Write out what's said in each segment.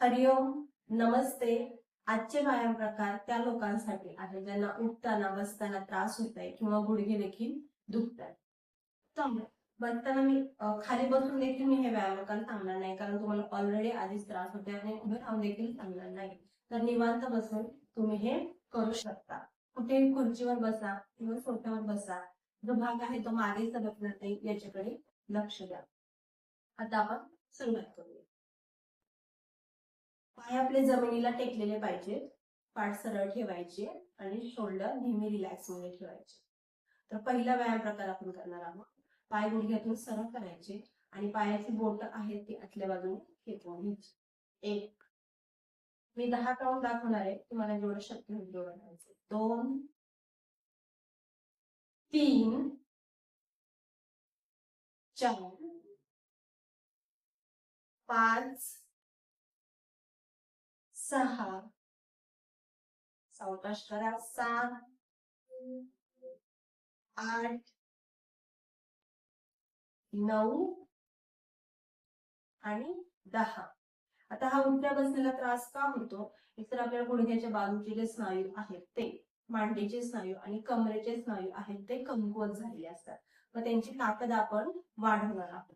हरिओम नमस्ते. आजचे व्यायाम प्रकार त्या लोकांसाठी आहे ज्यांना उठताना बसताना त्रास होत आहे किंवा गुडघे देखील दुखत आहेत तर बसताना मी खाली बसून देखील मी हे व्यायाम प्रकार सांगणार नाही कारण तुम्हाला ऑलरेडी आधीच त्रास होते आणि उभे राहून देखील सांगणार नाही. तर निवांत बसून तुम्ही हे करू शकता. कुठेही खुर्चीवर बसा किंवा सोफ्यावर बसा. जो भाग आहे तो मागे सरकणार नाही याच्याकडे लक्ष द्या. आता आपण सुरुवात करूया. पाय आपले जमिनीला टेकलेले पाहिजेत पाठ सरळ ठेवायचे आणि शोल्डर नेहमी रिलॅक्समध्ये ठेवायचे. तर पहिला व्यायाम प्रकार आपण करणार आहोत. पाय गुडघ्यातून सरळ करायचे आणि पायाची बोट आहेत ती आतल्या बाजूने खेचून घ्यायची. एक. मी दहा काउंट दाखवणार आहे. तुम्हाला जेवढं शक्य होईल तेवढं करायचं. दोन. तीन. चार. पाच. सहा. सावकाश करा सात. आठ. नऊ. आणि दहा. आता हा उलट्या बसलेला त्रास का होतो? एकतर आपल्या गुडघ्याच्या बाजूचे जे स्नायू आहेत ते. मांडीचे स्नायू आणि कमरेचे स्नायू आहेत ते कमकुवत झालेले असतात. मग त्यांची ताकद आपण वाढवणार आहोत.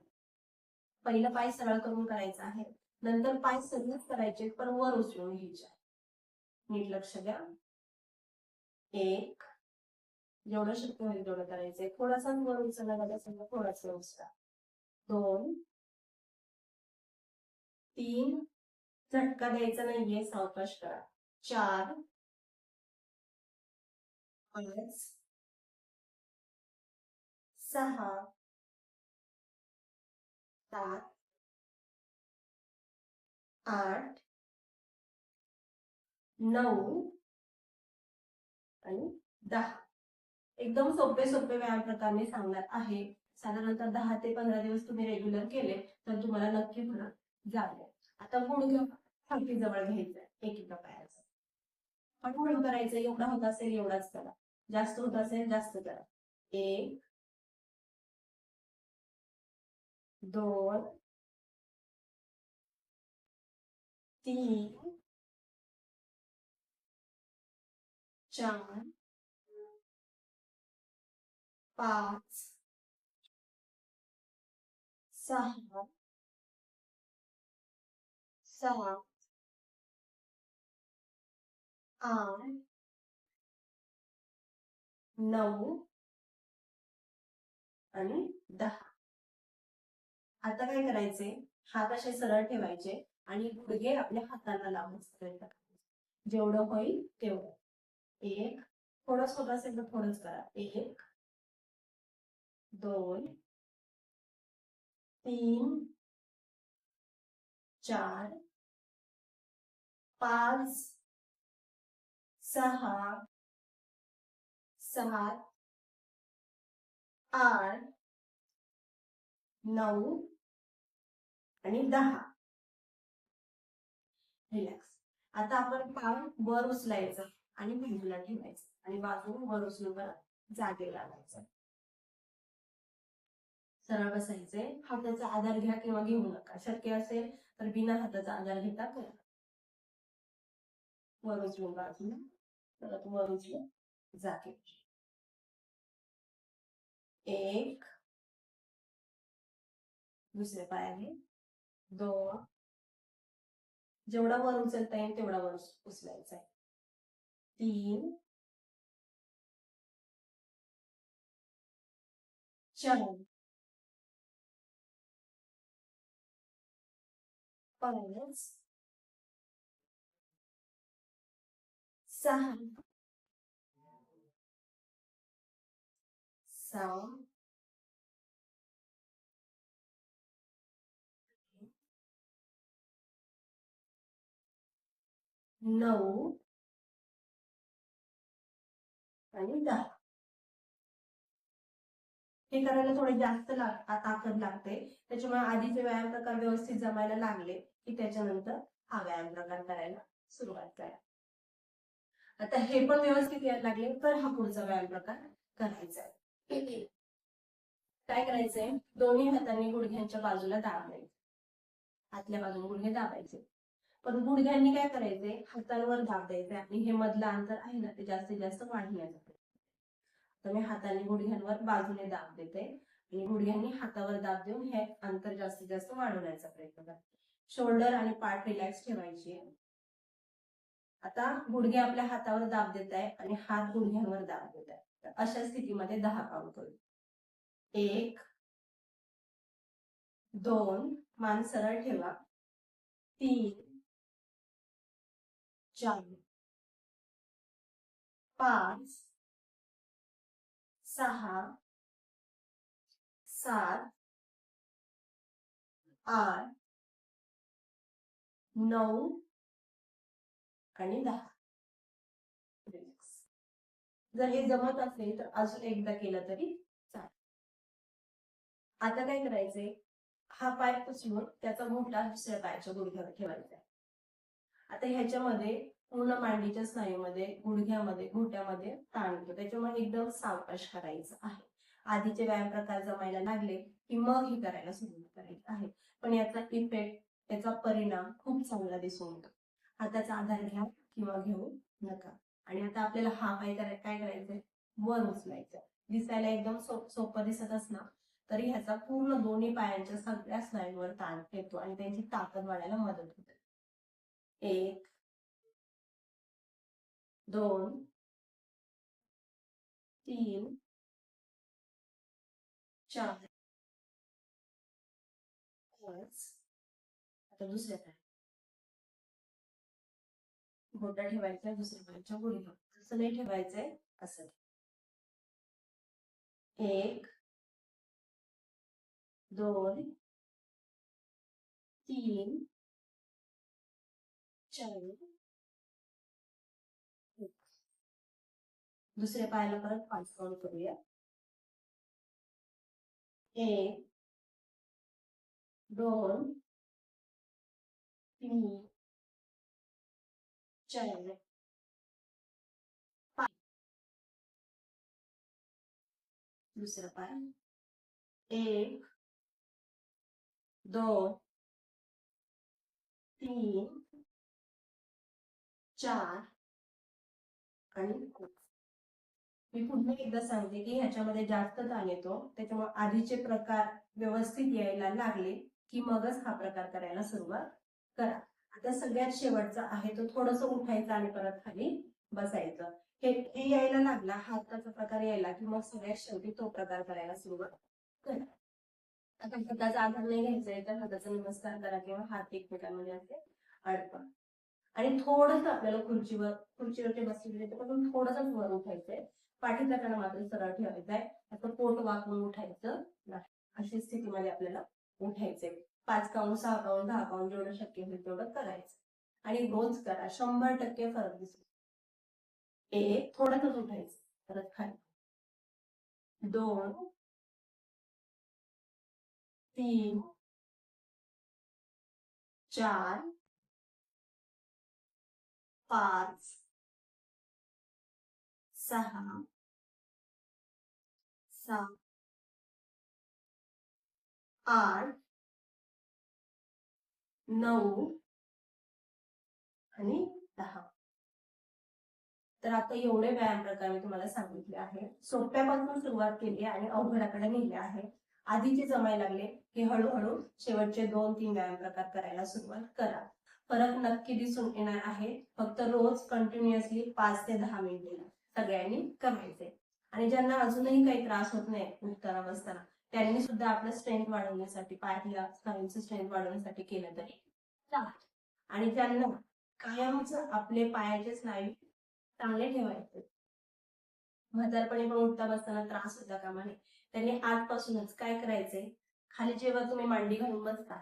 पहिलं पाय सरळ करून करायचं आहे. नंतर पाय सगळेच करायचे पण वर उचलून घ्यायचे. नीट लक्ष द्या. एक. जेवढं शक्य होईल तेवढं करायचंय थोडासा वर उचलला जाता समजा थोडासा उचला. दोन. तीन. झटका द्यायचा नाहीये सावकाश करा. चार. पाच. सहा. सात. आठ नऊ आणि दहा. एकदम सोपे सोपे व्यायाम प्रकार मी सांगणार आहे. साधारणतः दहा ते पंधरा दिवस तुम्ही रेग्युलर केले तर तुम्हाला नक्की फरक जाईल आता गुण घेऊन हलकी जवळ घ्यायचं एक एका पायाचं हळूहळू करायचं एवढा होत असेल एवढाच करा. जास्त होत असेल जास्त करा. एक दोन तीन चार पाच सहा सात आठ नऊ आणि दहा. आता काय करायचे? हात असे सरळ ठेवायचे. आणि गुडघे आपल्या हाताला लावून करायला जेवढं होईल तेवढं. एक थोडंच होत असेल तर थोडंच करा. एक दोन तीन चार पाच सहा सात आठ नऊ आणि दहा. रिलॅक्स आता आपण पाय वर उचलायचं आणि बाजूला ठेवायचं आणि बाजू वर उचलून परत जागेला लावायचं. सरळ बसायचे. हाताचा आधार घ्या किंवा घेऊ नका. शक्य असेल तर बिना हाताचा आधार घेता करा. वर उचलून बाजूला परत वर उचलून जागे. एक दुसऱ्या पायाने दोन जेवढा वर उचलता येईल तेवढा वर उचलायचा आहे. तीन. चार. पाच. सहा. सहा. नऊ आणि दहा. हे करायला थोडे जास्त लाग ताकद लागते. त्याच्यामुळे आधीचे व्यायाम प्रकार व्यवस्थित जमायला लागले की त्याच्यानंतर हा व्यायाम प्रकार करायला सुरुवात करा. आता हे पण व्यवस्थित यायला लागले तर हा पुढचा व्यायाम प्रकार करायचा आहे. काय करायचंय? दोन्ही हातांनी गुडघ्यांच्या बाजूला दाबायचे. आतल्या बाजूने गुडघे दाबायचे. पण गुडघ्यांनी काय करायचंय? हातांवर दाब द्यायचंय. आणि हे मधलं अंतर आहे ना ते जास्तीत जास्त वाढण्याचं प्रयत्न. तर मी हाताने गुडघ्यांवर बाजूने दाब देते. आणि गुडघ्यांनी हातावर दाब देऊन हे अंतर जास्तीत जास्त वाढवण्याचा प्रयत्न करते शोल्डर आणि पाठ रिलॅक्स ठेवायची. आता गुडघे आपल्या हातावर दाब देत आहे आणि हात गुडघ्यांवर दाब देत आहे. तर अशा स्थितीमध्ये दहा काउंट करू. एक दोन मान सरळ ठेवा. तीन चार पाच. सहा. सात. आठ. नऊ. आणि दहा. जर हे जमत असेल तर अजून एकदा केलं तरी चालेल. आता काय करायचंय? हा पाय पुसलून त्याचा मोठा दुसऱ्या पायाच्या गुडघ्यावर ठेवायचा आहे. आता ह्याच्यामध्ये पूर्ण मांडीच्या स्नायूमध्ये गुडघ्यामध्ये घोट्यामध्ये ताण येतो. त्याच्यामुळे एकदम सावकाश करायचं आहे. आधीचे व्यायाम प्रकार जमायला लागले की मग हे करायला सुरुवात करायची आहे. पण याचा इफेक्ट याचा परिणाम खूप चांगला दिसून येतो. हाताचा आधार घ्या किंवा घेऊ नका. आणि आता आपल्याला हा पाय करायला काय करायचंय? वर उचलायचं. दिसायला एकदम सोपं दिसत असणार तरी ह्याचा पूर्ण दोन्ही पायांच्या सगळ्या स्नायूंवर ताण येतो आणि त्यांची ताकद वाढायला मदत होते. एक दोन तीन चार. पाच. आता दुसऱ्या पाय गोटा ठेवायचा दुसऱ्या पायाच्या गुडघ्यावर तसं नाही ठेवायचंय असं. एक दोन तीन चार. दुसऱ्या पायाला परत पाच काउंट करूया एक दोन तीन चार पाच दुसरा पाय एक दोन तीन चार आणि मी पुन्हा एकदा सांगते की ह्याच्यामध्ये जास्त ताण येतो त्याच्यामुळे आधीचे प्रकार व्यवस्थित यायला लागले की मगच हा प्रकार करायला सुरुवात करा. आता सगळ्यात शेवटचा आहे तो थोडस उठायचं आणि परत खाली बसायचं. हे हे यायला लागला हाताचा प्रकार यायला की मग सगळ्यात शेवटी तो प्रकार करायला सुरुवात करा. आता हाताचा आधार नाही घ्यायचा आहे तर हाताचा नमस्कार करा किंवा हात एकमेकांमध्ये असे अडपा आणि थोडस आपल्याला खुर्चीवर खुर्चीवरती बसलेले त्यापासून थोडंसं वर उठायचंय. पाठीचा कणा मात्र सरळ ठेवायचा आहे. असं पोट वाकून उठायचं नाही. अशी स्थितीमध्ये आपल्याला उठायचंय. पाच काउंट सहा काउंट दहा काउंट जेवढं शक्य होईल तेवढं करायचं. आणि रोज करा. शंभर टक्के फरक दिसतो. एक थोडंसंच उठायचं. परत खाली. दोन तीन चार पाच सहा सात आठ नऊ आणि दहा. तर आता एवढे व्यायाम प्रकार मी तुम्हाला सांगितले आहे. सोप्यापासून सुरुवात केली आणि अवघडाकडे नेले आहे. आधी जे जमायला लागले की हळूहळू शेवटचे दोन तीन व्यायाम प्रकार करायला सुरुवात करा. फरक नक्की दिसून येणार आहे. फक्त रोज कंटिन्युअसली पाच ते दहा मिनिटे सगळ्यांनी करायचे आणि ज्यांना अजूनही काही त्रास होत नाही उठताना बसताना त्यांनी सुद्धा आपलं स्ट्रेंथ वाढवण्यासाठी पायातल्या स्नायूंचं स्ट्रेंथ वाढवण्यासाठी केलं तरी आणि ज्यांना कायमच आपले पायाचे स्नायू चांगले ठेवायचे म्हातारपणी पण उठता बसताना त्रास होता कामा नये त्यांनी आजपासूनच काय करायचंय? खाली जेव्हा तुम्ही मांडी घालून बसता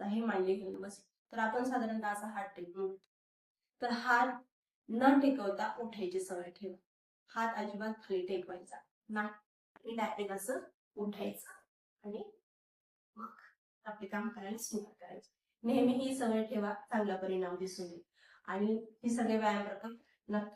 हे मांडले घेऊन बस. तर आपण साधारणतः असा हात टेकून तर हात न टेकवता उठायची सवय ठेवा. हात अजिबात खाली टेकवायचा नाही. डायरेक्ट असं उठायचं आणि मग आपले काम करायला सुरुवात करायची. नेहमी ही सवय ठेवा चांगला परिणाम दिसून येईल. आणि हे सगळे व्यायाम प्रकार नक्की